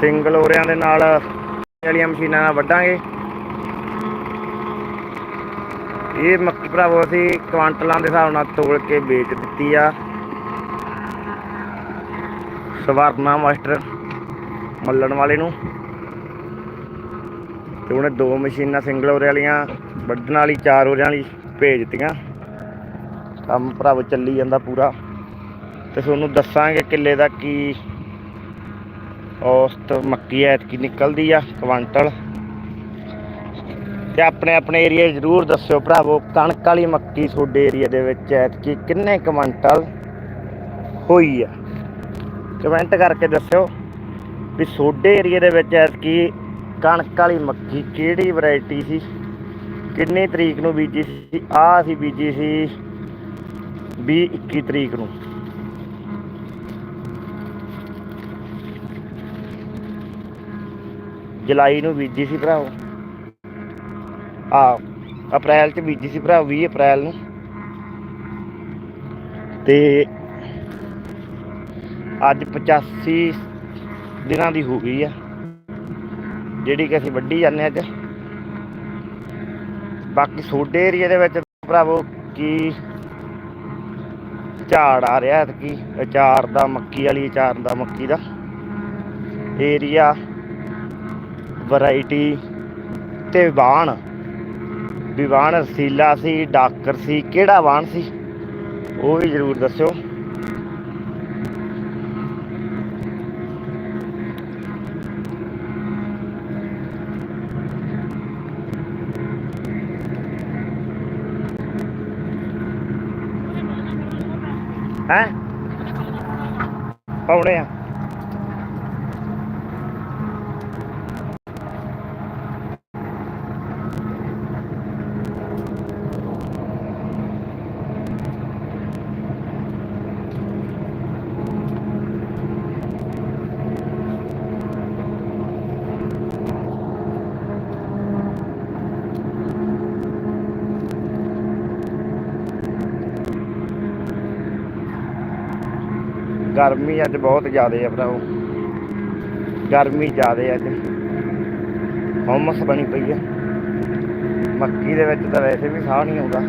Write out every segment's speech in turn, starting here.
Single ਓਰਿਆਂ ਦੇ ਨਾਲ ਵਾਲੀਆਂ ਮਸ਼ੀਨਾਂ ਨਾਲ ਵੱਢਾਂਗੇ। ਇਹ ਮੱਕੀ ਭਰਾਵੋ, ਅਸੀਂ ਕੁਆਂਟਲਾਂ ਦੇ ਹਿਸਾਬ ਨਾਲ ਤੋਲ ਕੇ ਵੇਚ ਦਿੱਤੀ ਆ। ਸਵਰਨਾ ਮਾਸਟਰ ਮੱਲਣ ਵਾਲੇ ਨੂੰ। ਤੇ ਉਹਨੇ ਦੋ ਮਸ਼ੀਨਾਂ ਸਿੰਗਲ ਓਰੇ ਵਾਲੀਆਂ ਵੱਢਣ ਵਾਲੀ, ਚਾਰ ਓਰਿਆਂ ਵਾਲੀ ਭੇਜ ਦਿੱਤੀਆਂ। ਕੰਮ ਭਰਾਵੋ ਚੱਲੀ ਜਾਂਦਾ ਪੂਰਾ। ਤੇ ਤੁਹਾਨੂੰ ਦੱਸਾਂਗੇ ਕਿੱਲੇ ਦਾ ਕੀ ਔਸਤ ਮੱਕੀ ਐਤਕੀ ਨਿਕਲਦੀ ਆ ਕੁਆਂਟਲ ਤੇ ਆਪਣੇ ਆਪਣੇ ਏਰੀਆ ਜ਼ਰੂਰ ਦੱਸਿਓ ਭਰਾਵੋ, ਕਣਕ ਵਾਲੀ ਮੱਕੀ ਤੁਹਾਡੇ ਏਰੀਆ ਦੇ ਵਿੱਚ ਐਤਕੀ ਕਿੰਨੇ ਕੁਆਂਟਲ ਹੋਈ ਆ? ਕਮੈਂਟ ਕਰਕੇ ਦੱਸਿਓ ਵੀ ਤੁਹਾਡੇ ਏਰੀਆ ਦੇ ਵਿੱਚ ਐਤਕੀ ਕਣਕ ਵਾਲੀ ਮੱਕੀ ਕਿਹੜੀ ਵੈਰਾਈਟੀ ਸੀ? ਕਿੰਨੀ ਤਰੀਕ ਨੂੰ ਬੀਜੀ ਸੀ? ਆ ਅਸੀਂ ਬੀਜੀ ਸੀ 20 21 ਤਰੀਕ ਨੂੰ। ਜੁਲਾਈ ਨੂੰ ਬੀਜੀ ਸੀ ਭਰਾਵੋ ਆ ਅਪ੍ਰੈਲ ਚ ਬੀਜੀ ਸੀ ਭਰਾ 20 ਅਪ੍ਰੈਲ ਨੂੰ। ਤੇ ਅੱਜ 85 ਦਿਨਾਂ ਦੀ ਹੋ ਗਈ ਆ, ਜਿਹੜੀ ਕਿ ਅਸੀਂ ਵੱਢੀ ਜਾਂਦੇ ਅੱਜ। ਬਾਕੀ ਸੋਡੇ ਏਰੀਆ ਦੇ ਵਿੱਚ ਭਰਾਵੋ ਕੀ ਝਾੜ ਆ ਰਿਹਾ ਕੀ ਅਚਾਰ ਦਾ ਮੱਕੀ ਵਾਲੀ, ਅਚਾਰ ਦਾ ਮੱਕੀ ਦਾ। ਏਰੀਆ ਵੈਰਾਈਟੀ ਤੇ ਵਾਣ ਵੀ ਵਾਣ ਰਸੀਲਾ ਸੀ, ਡਾਕਰ ਸੀ, ਕਿਹੜਾ ਵਾਣ ਸੀ? ਉਹ ਵੀ ਜ਼ਰੂਰ ਦੱਸਿਓ। ਹੈ? ਪਾਉਣੇ ਆ। ਗਰਮੀ ਅੱਜ ਬਹੁਤ ਜ਼ਿਆਦਾ ਆ ਭਰਾਓ ਗਰਮੀ ਜ਼ਿਆਦੇ ਅੱਜ। ਹਮਸ ਬਣੀ ਪਈ ਆ। ਮੱਕੀ ਦੇ ਵਿੱਚ ਤਾਂ ਵੈਸੇ ਵੀ ਸਾਹ ਨਹੀਂ ਆਉਂਦਾ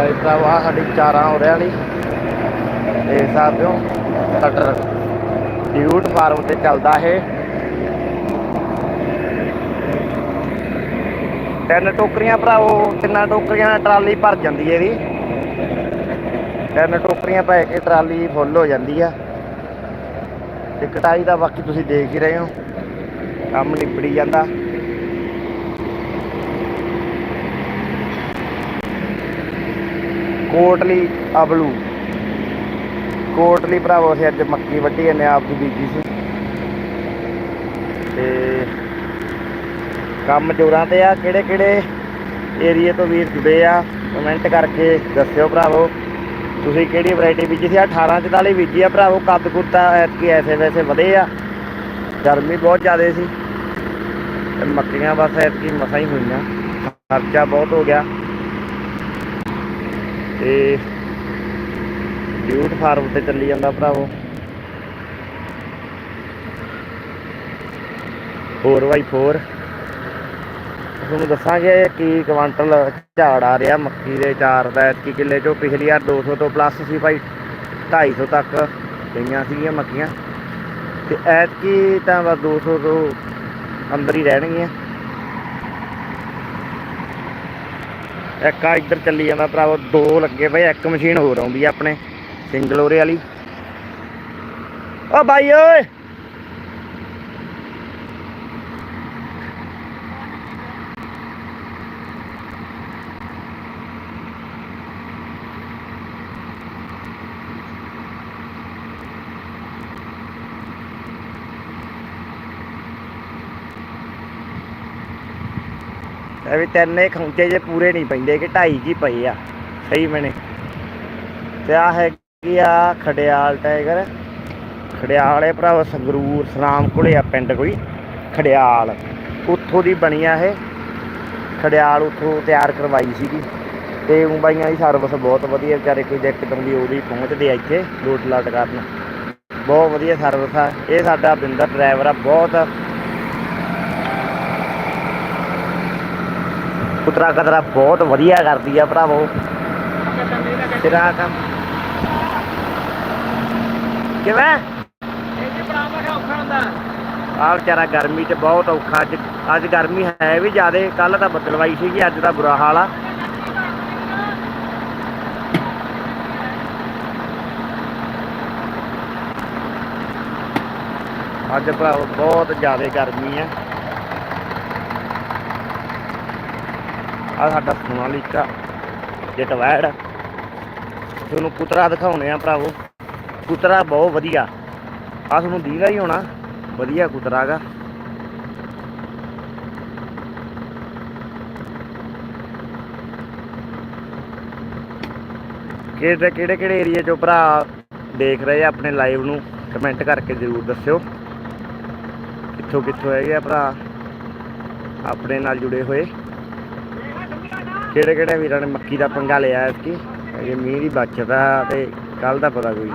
ਇਹ ਤਾਂ ਵਾ ਸਾਡੀ ਚਾਰਾਂ ਹੋ ਰਿਆ ਵਾਲੀ। ਦੇਖ ਸਕਦੇ ਹੋ ਕਟਰ ਡਿਊਟ ਫਾਰਮ ਤੇ ਚੱਲਦਾ ਹੈ ਤਿੰਨ ਟੋਕਰੀਆਂ ਭਰਾਵੋ, ਤਿੰਨਾਂ ਟੋਕਰੀਆਂ ਨਾਲ ਟਰਾਲੀ ਭਰ ਜਾਂਦੀ ਹੈ ਇਹਦੀ ਤਿੰਨ ਟੋਕਰੀਆਂ ਭਰ ਕੇ ਟਰਾਲੀ ਫੁੱਲ ਹੋ ਜਾਂਦੀ ਆ। ਤੇ ਕਟਾਈ ਦਾ ਬਾਕੀ ਤੁਸੀਂ ਦੇਖ ਹੀ ਰਹੇ ਹੋ। ਕੰਮ ਨਿਪੜੀ ਜਾਂਦਾ। ਕੋਟਲੀ ਅਬਲੂ। ਕੋਟਲੀ ਭਰਾਵੋ, ਅਸੀਂ ਅੱਜ ਮੱਕੀ ਵੱਢੀ ਜਾਂਦੇ ਆਪ ਦੀ ਬੀਜੀ ਸੀ। ਤੇ ਕੰਮ ਜੋਰਾਂ ਤੇ ਆ। ਕਿਹੜੇ ਕਿਹੜੇ ਏਰੀਏ ਤੋਂ ਵੀਰ ਜੁੜੇ ਆ ਕਮੈਂਟ ਕਰਕੇ ਦੱਸਿਓ ਭਰਾਵੋ। ਤੁਸੀਂ ਕਿਹੜੀ ਵੈਰਾਈਟੀ ਬੀਜੀ ਸੀ? ਆਹ 18 44 ਬੀਜੀ ਆ ਭਰਾਵੋ, ਕੱਦ ਕੁੱਤਾ ਐਤਕੀ ਐਸੇ ਵੈਸੇ ਵਧੇ ਆ। ਗਰਮੀ ਬਹੁਤ ਜ਼ਿਆਦਾ ਸੀ। ਤੇ ਮੱਕੀਆਂ ਬਸ ਐਤਕੀ ਮਸਾਂ ਹੀ ਹੋਈਆਂ। ਖਰਚਾ ਬਹੁਤ ਹੋ ਗਿਆ। ਤੇ ਡਿਊਟ ਫਾਰਮ ਤੇ ਚੱਲੀ ਜਾਂਦਾ ਭਰਾਵੋ। 4x4 ਤੁਹਾਨੂੰ ਦੱਸਾਂਗੇ ਕੀ ਕੁਆਂਟਲ ਝਾੜ ਆ ਰਿਹਾ ਮੱਕੀ ਦੇ ਚਾਰ ਦਾ, ਐਤਕੀ ਕਿੱਲੇ ਚੋਂ ਪਿਛਲੀ ਵਾਰ 200 ਤੋਂ ਪਲੱਸ ਸੀ ਭਾਈ 250 ਤੱਕ ਗਈਆਂ ਸੀਗੀਆਂ ਮੱਕੀਆਂ। ਤੇ ਐਤਕੀ ਤਾਂ ਬਸ 200 ਤੋਂ ਅੰਦਰ ਹੀ ਰਹਿਣਗੀਆਂ। ਇੱਕ ਆ ਇੱਧਰ ਚੱਲੀ ਜਾਂਦਾ ਭਰਾਵੋ, ਦੋ ਲੱਗੇ ਪਏ, ਇੱਕ ਮਸ਼ੀਨ ਹੋਰ ਆਉਂਦੀ ਆ ਆਪਣੇ, ਸਿੰਗਲ ਓਰੇ ਵਾਲੀ। ਓ ਬਾਈ ਓਏ! ਇਹ ਵੀ ਤਿੰਨੇ ਖੌਂਚੇ ਜੇ ਪੂਰੇ ਨਹੀਂ ਪੈਂਦੇ ਕਿ ਢਾਈ ਜੀ ਪਏ ਆ। ਸਹੀ ਮੈਨੇ। ਤੇ ਆ ਹੈਗੀ ਆ ਖੜਿਆਲ ਟਾਈਗਰ। ਖੜਿਆਲ ਇਹ ਭਰਾਵਾ ਸੰਗਰੂਰ, ਸਨਾਮ ਕੋਲੇ ਆ ਪਿੰਡ ਕੋਈ। ਖੜਿਆਲ। ਉੱਥੋਂ ਦੀ ਬਣੀ ਆ ਇਹ। ਖੜਿਆਲ ਉੱਥੋਂ ਤਿਆਰ ਕਰਵਾਈ ਸੀਗੀ। ਤੇ ਊਂ ਬਾਈਆਂ ਦੀ ਸਰਵਿਸ ਬਹੁਤ ਵਧੀਆ, ਵਿਚਾਰੇ ਕੋਈ ਦਿੱਕਤ ਆਉਂਦੀ ਉਹਦੀ ਪਹੁੰਚਦੇ ਆ ਇੱਥੇ ਲੋਟ ਲਾਟ ਕਰਨ। ਬਹੁਤ ਵਧੀਆ ਸਰਵਿਸ ਆ। ਇਹ ਸਾਡਾ ਬਿੰਦਰ ਡਰਾਈਵਰ ਆ, ਬਹੁਤ ਪੁੱਤਰਾ ਕਤਰਾ ਬਹੁਤ ਵਧੀਆ ਕਰਦੀ ਆ ਭਰਾਵੋ। ਤੇਰਾ ਕੰਮ। ਕਿਵੇਂ? ਆ ਵਿਚਾਰਾ ਗਰਮੀ 'ਚ ਬਹੁਤ ਔਖਾ। ਅੱਜ ਅੱਜ ਗਰਮੀ ਹੈ ਵੀ ਜ਼ਿਆਦੇ। ਕੱਲ ਤਾਂ ਬੱਦਲਵਾਈ ਸੀਗੀ, ਅੱਜ ਦਾ ਬੁਰਾ ਹਾਲ ਆ। ਅੱਜ ਭਰਾਵੋ ਬਹੁਤ ਜ਼ਿਆਦਾ ਗਰਮੀ ਆ। ਆ ਸਾਡਾ ਸੋਨਾਲੀਕਾ ਜਟਵੈੜ ਤੁਹਾਨੂੰ ਪੁੱਤਰਾ ਦਿਖਾਉਣੇ ਆ ਭਰਾਵੋ। ਕੁਤਰਾ ਬਹੁਤ ਵਧੀਆ। ਆ ਤੁਹਾਨੂੰ ਦੀਦਾ ਹੀ ਹੋਣਾ। ਵਧੀਆ ਕੁਤਰਾ ਗਾ ਕਿਹੜੇ ਕਿਹੜੇ ਕਿਹੜੇ ਏਰੀਆ ਚੋਂ ਭਰਾ ਦੇਖ ਰਹੇ ਆ ਆਪਣੇ ਲਾਈਵ ਨੂੰ ਕਮੈਂਟ ਕਰਕੇ ਜ਼ਰੂਰ ਦੱਸਿਓ। ਕਿੱਥੋਂ ਕਿੱਥੋਂ ਹੈਗੇ ਆ ਭਰਾ? ਆਪਣੇ ਨਾਲ ਜੁੜੇ ਹੋਏ। ਕਿਹੜੇ ਕਿਹੜੇ ਵੀਰਾਂ ਨੇ ਮੱਕੀ ਦਾ ਪੰਗਾ ਲਿਆ ਐਤਕੀ? ਅਜੇ ਮੀਂਹ ਦੀ ਬਚਤ ਆ ਤੇ ਕੱਲ ਦਾ ਪਤਾ ਕੋਈ।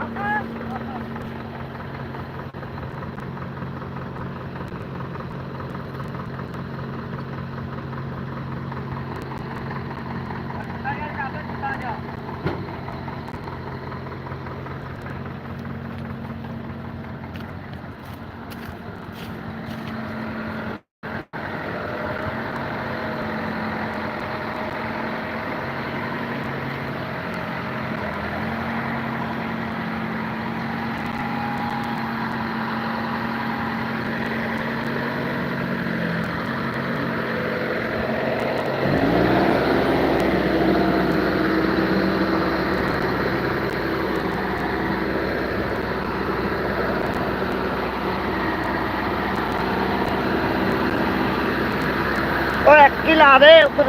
ਲਾ ਦੇ ਉੱਪਰ।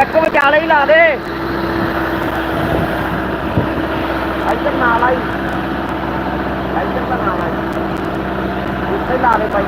ਇੱਕ ਵਿਚਾਲੇ ਹੀ ਲਾ ਦੇ। ਇੱਧਰ ਨਾਲ ਆਈ। ਇੱਧਰ ਨਾਲ ਆਈ। ਉੱਥੇ ਲਾ ਦੇ ਭਾਈ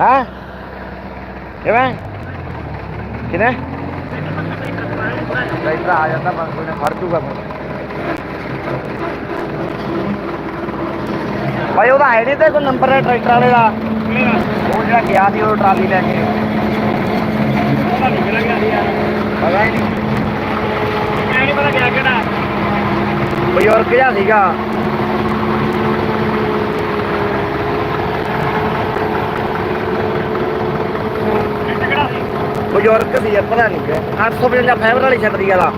ਹਾਂ ਕਿਵੇਂ ਕਿਵੇਂ ਟਰੈਕਟਰ ਆ ਜਾਂਦਾ ਬਸ ਕੋਈ ਨਾ ਫੜ ਦੂਗਾ ਫਿਰ ਭਾਈ ਉਹਦਾ ਹੈ ਨਹੀਂ ਤੇ ਕੋਈ ਨੰਬਰ ਹੈ ਟਰੈਕਟਰ ਵਾਲੇ ਦਾ ਉਹ ਜਿਹੜਾ ਗਿਆ ਸੀ ਉਹ ਟਰਾਲੀ ਲੈ ਕੇ ਪਤਾ ਹੀ ਨਹੀਂ ਬਜ਼ੁਰਗ ਜਿਹਾ ਸੀਗਾ ਬਜ਼ੁਰਗ ਸੀ ਯਾਰ ਪਤਾ ਨਹੀਂ 855 ਫਾਈਬਰ ਵਾਲੀ ਛਤਰੀ ਵਾਲਾ